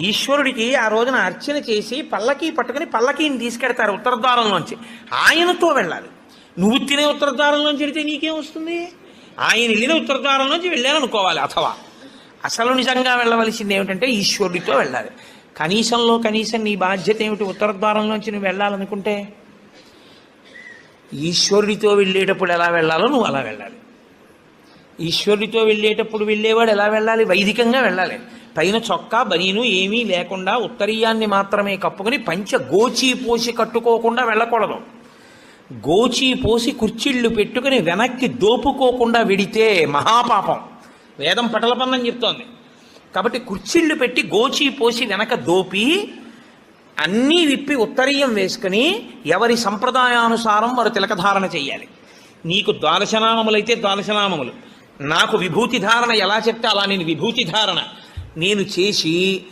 ఈశ్వరుడికి ఆ రోజున అర్చన చేసి పల్లకి పట్టుకుని పల్లకీని తీసుకెడతారు ఉత్తరద్వారంలోంచి. ఆయనతో వెళ్ళాలి. నువ్వు తినే ఉత్తరద్వారంలోంచి వెళితే నీకేం వస్తుంది? ఆయన వెళ్ళిన ఉత్తర ద్వారంలోంచి వెళ్ళాలనుకోవాలి అథవా. అసలు నిజంగా వెళ్ళవలసింది ఏమిటంటే ఈశ్వరుడితో వెళ్ళాలి. కనీసంలో కనీసం నీ బాధ్యత ఏమిటి ఉత్తర ద్వారంలోంచి నువ్వు వెళ్ళాలనుకుంటే? ఈశ్వరుడితో వెళ్ళేటప్పుడు ఎలా వెళ్ళాలో నువ్వు అలా వెళ్ళాలి. ఈశ్వరుడితో వెళ్ళేటప్పుడు వెళ్ళేవాడు ఎలా వెళ్ళాలి? వైదికంగా వెళ్ళాలి. పైన చొక్కా బనీను ఏమీ లేకుండా ఉత్తరీయాన్ని మాత్రమే కప్పుకొని పంచ గోచీ పోసి కట్టుకోకుండా వెళ్ళకూడదు. గోచి పోసి కుర్చీళ్ళు పెట్టుకుని వెనక్కి దోపుకోకుండా విడితే మహాపాపం. వేదం పటలపన్నం చెప్తోంది. కాబట్టి కుర్చీళ్ళు పెట్టి గోచి పోసి వెనక దోపి అన్నీ విప్పి ఉత్తరీయం వేసుకుని ఎవరి సంప్రదాయానుసారం వారు తిలకధారణ చేయాలి నీకు ద్వాదశనామములైతే ద్వాదశనామములు. నాకు విభూతి ధారణ ఎలా చెప్తే అలా నేను విభూతి ధారణ. నేను చేసి